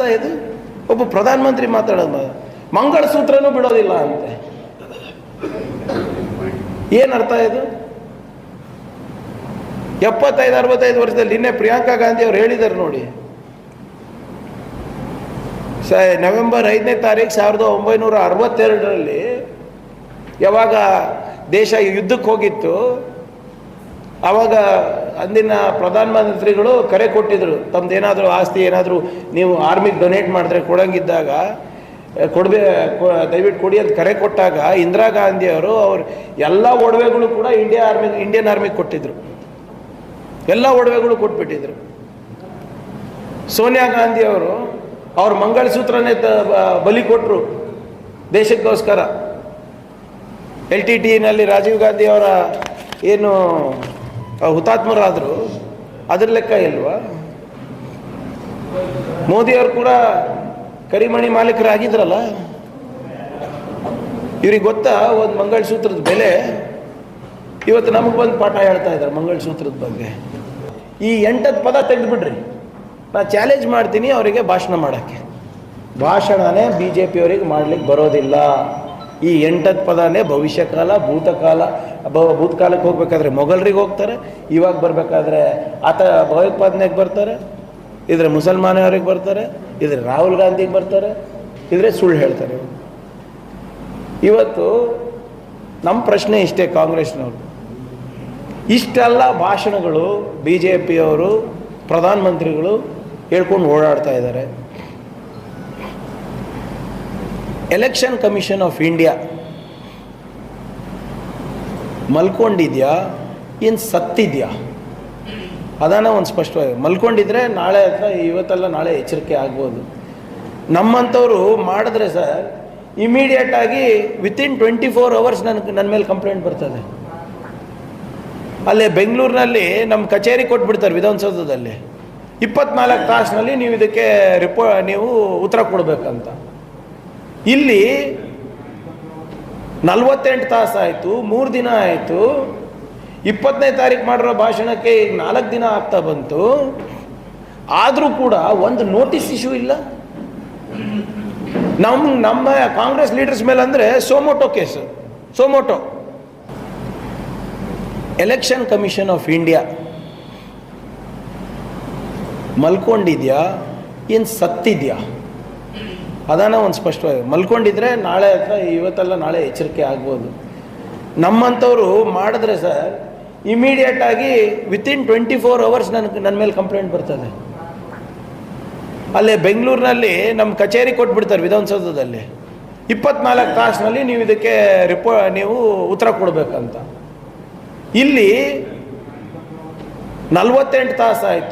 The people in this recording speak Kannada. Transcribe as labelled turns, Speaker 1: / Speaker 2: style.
Speaker 1: ಏನರ್ಥ ಇದು ಒಬ್ಬ ಪ್ರಧಾನಮಂತ್ರಿ ಮಾತಾಡೋದು ಮಂಗಳಸೂತ್ರನೂ ಬಿಡೋದಿಲ್ಲ ಅಂತೆ. ಅರ್ಥ ಇದು? ಎಪ್ಪತ್ತೈದು, ಅರವತ್ತೈದು ವರ್ಷದಲ್ಲಿ ನಿನ್ನೆ ಪ್ರಿಯಾಂಕಾ ಗಾಂಧಿ ಅವ್ರು ಹೇಳಿದ್ದಾರೆ ನೋಡಿ. ಸ, ನವೆಂಬರ್ ಐದನೇ ತಾರೀಕು ಸಾವಿರದ ಒಂಬೈನೂರ ಅರವತ್ತೆರಡರಲ್ಲಿ ಯಾವಾಗ ದೇಶ ಯುದ್ಧಕ್ಕೆ ಹೋಗಿತ್ತು ಆವಾಗ ಅಂದಿನ ಪ್ರಧಾನಮಂತ್ರಿಗಳು ಕರೆ ಕೊಟ್ಟಿದ್ರು ತಮ್ದು ಏನಾದರೂ ಆಸ್ತಿ ಏನಾದರೂ ನೀವು ಆರ್ಮಿಗೆ ಡೊನೇಟ್ ಮಾಡಿದ್ರೆ ಕೊಡಂಗಿದ್ದಾಗ ಕೊಡಬೇ ದಯವಿಟ್ಟು ಕೊಡಿ ಅಂತ ಕರೆ ಕೊಟ್ಟಾಗ ಇಂದಿರಾ ಗಾಂಧಿ ಅವರು ಎಲ್ಲ ಒಡವೆಗಳು ಕೂಡ ಇಂಡಿಯಾ ಆರ್ಮಿ ಇಂಡಿಯನ್ ಆರ್ಮಿಗೆ ಕೊಟ್ಟಿದ್ರು. ಎಲ್ಲ ಒಡವೆಗಳು ಕೊಟ್ಬಿಟ್ಟಿದ್ರು. ಸೋನಿಯಾ ಗಾಂಧಿ ಅವರು ಅವ್ರ ಮಂಗಳಸೂತ್ರನೇ ಬಲಿ ಕೊಟ್ಟರು ದೇಶಕ್ಕೋಸ್ಕರ. ಎಲ್ ಟಿ ಟಿನಲ್ಲಿ ರಾಜೀವ್ ಗಾಂಧಿ ಅವರ ಏನು ಹುತಾತ್ಮರಾದರು ಅದ್ರ ಲೆಕ್ಕ ಇಲ್ವಾ? ಮೋದಿಯವರು ಕೂಡ ಕರಿಮಣಿ ಮಾಲೀಕರಾಗಿದ್ರಲ್ಲ? ಇವ್ರಿಗೆ ಗೊತ್ತಾ ಒಂದು ಮಂಗಳಸೂತ್ರದ ಬೆಲೆ? ಇವತ್ತು ನಮಗೆ ಬಂದು ಪಾಠ ಹೇಳ್ತಾ ಇದ್ದಾರೆ ಮಂಗಳಸೂತ್ರದ ಬಗ್ಗೆ. ಈ ಎಂಟತ್ತು ಪದ ತೆಗೆದುಬಿಡ್ರಿ. ನಾ ಚಾಲೆಂಜ್ ಮಾಡ್ತೀನಿ ಅವರಿಗೆ ಭಾಷಣ ಮಾಡೋಕ್ಕೆ. ಭಾಷಣನೇ ಬಿ ಜೆ ಪಿಯವರಿಗೆ ಮಾಡ್ಲಿಕ್ಕೆ ಬರೋದಿಲ್ಲ. ಈ ಎಂಟತ್ತು ಪದನೇ ಭವಿಷ್ಯಕಾಲ, ಭೂತಕಾಲ ಭ- ಭೂತಕಾಲಕ್ಕೆ ಹೋಗ್ಬೇಕಾದ್ರೆ ಮೊಘಲರಿಗೆ ಹೋಗ್ತಾರೆ, ಇವಾಗ ಬರಬೇಕಾದ್ರೆ ಆತ ಭಯೋತ್ಪಾದನೆಗೆ ಬರ್ತಾರೆ, ಇದ್ರೆ ಮುಸಲ್ಮಾನವ್ರಿಗೆ ಬರ್ತಾರೆ, ಇದ್ರೆ ರಾಹುಲ್ ಗಾಂಧಿಗೆ ಬರ್ತಾರೆ, ಇದ್ರೆ ಸುಳ್ಳು ಹೇಳ್ತಾರೆ ಇವತ್ತು ನಮ್ಮ ಪ್ರಶ್ನೆ ಇಷ್ಟೇ ಕಾಂಗ್ರೆಸ್ನವರು. ಇಷ್ಟೆಲ್ಲ ಭಾಷಣಗಳು ಬಿ ಜೆ ಪಿಯವರು ಪ್ರಧಾನಮಂತ್ರಿಗಳು ಹೇಳ್ಕೊಂಡು ಓಡಾಡ್ತಾ ಇದ್ದಾರೆ. ಎಲೆಕ್ಷನ್ ಕಮಿಷನ್ ಆಫ್ ಇಂಡಿಯಾ ಮಲ್ಕೊಂಡಿದ್ಯಾ? ಏನು ಸತ್ತಿದ್ಯಾ? ಅದಾನ ಒಂದು ಸ್ಪಷ್ಟವಾಗಿ ಮಲ್ಕೊಂಡಿದ್ರೆ ನಾಳೆ ಅಥವಾ ಇವತ್ತೆಲ್ಲ ನಾಳೆ ಎಚ್ಚರಿಕೆ ಆಗ್ಬೋದು. ನಮ್ಮಂಥವ್ರು ಮಾಡಿದ್ರೆ ಸರ್ ಇಮಿಡಿಯೇಟಾಗಿ ವಿತಿನ್ ಟ್ವೆಂಟಿ ಫೋರ್ ಅವರ್ಸ್ ನನಗೆ ನನ್ನ ಮೇಲೆ ಕಂಪ್ಲೇಂಟ್ ಬರ್ತದೆ. ಅಲ್ಲೇ ಬೆಂಗಳೂರಿನಲ್ಲಿ ನಮ್ಮ ಕಚೇರಿ ಕೊಟ್ಬಿಡ್ತಾರೆ ವಿಧಾನಸೌಧದಲ್ಲಿ. ಇಪ್ಪತ್ನಾಲ್ಕು ತಾಸಿನಲ್ಲಿ ನೀವು ಇದಕ್ಕೆ ರಿಪೋ ನೀವು ಉತ್ತರ ಕೊಡಬೇಕಂತ. ಇಲ್ಲಿ ನಲ್ವತ್ತೆಂಟು ತಾಸು ಆಯಿತು, ಮೂರು ದಿನ ಆಯಿತು, ಇಪ್ಪತ್ತನೇ ತಾರೀಕು ಮಾಡಿರೋ ಭಾಷಣಕ್ಕೆ ಈಗ ನಾಲ್ಕು ದಿನ ಆಗ್ತಾ ಬಂತು. ಆದರೂ ಕೂಡ ಒಂದು ನೋಟಿಸ್ ಇಶ್ಯೂ ಇಲ್ಲ. ನಮ್ಮ ನಮ್ಮ ಕಾಂಗ್ರೆಸ್ ಲೀಡರ್ಸ್ ಮೇಲೆ ಅಂದರೆ suo motu case, suo motu. Election commission of India ಮಲ್ಕೊಂಡಿದ್ಯಾ? ಏನು ಸತ್ತಿದ್ಯಾ? ಅದಾನ ಒಂದು ಸ್ಪಷ್ಟವಾಗಿ, ಮಲ್ಕೊಂಡಿದ್ರೆ ನಾಳೆ ಅಥವಾ ಇವತ್ತೆಲ್ಲ ನಾಳೆ ಎಚ್ಚರಿಕೆ ಆಗ್ಬೋದು. ನಮ್ಮಂಥವ್ರು ಮಾಡಿದ್ರೆ ಸರ್ ಇಮಿಡಿಯೇಟಾಗಿ ವಿತಿನ್ ಟ್ವೆಂಟಿ ಫೋರ್ ಅವರ್ಸ್ ನನಗೆ ನನ್ನ ಮೇಲೆ ಕಂಪ್ಲೇಂಟ್ ಬರ್ತದೆ. ಅಲ್ಲೇ ಬೆಂಗಳೂರಿನಲ್ಲಿ ನಮ್ಮ ಕಚೇರಿ ಕೊಟ್ಬಿಡ್ತಾರೆ ವಿಧಾನಸೌಧದಲ್ಲಿ. ಇಪ್ಪತ್ನಾಲ್ಕು ತಾಸಿನಲ್ಲಿ ನೀವು ಇದಕ್ಕೆ ರಿಪೋ ನೀವು ಉತ್ತರ ಕೊಡಬೇಕಂತ. ಇಲ್ಲಿ ನಲ್ವತ್ತೆಂಟು ತಾಸು ಆಯಿತು.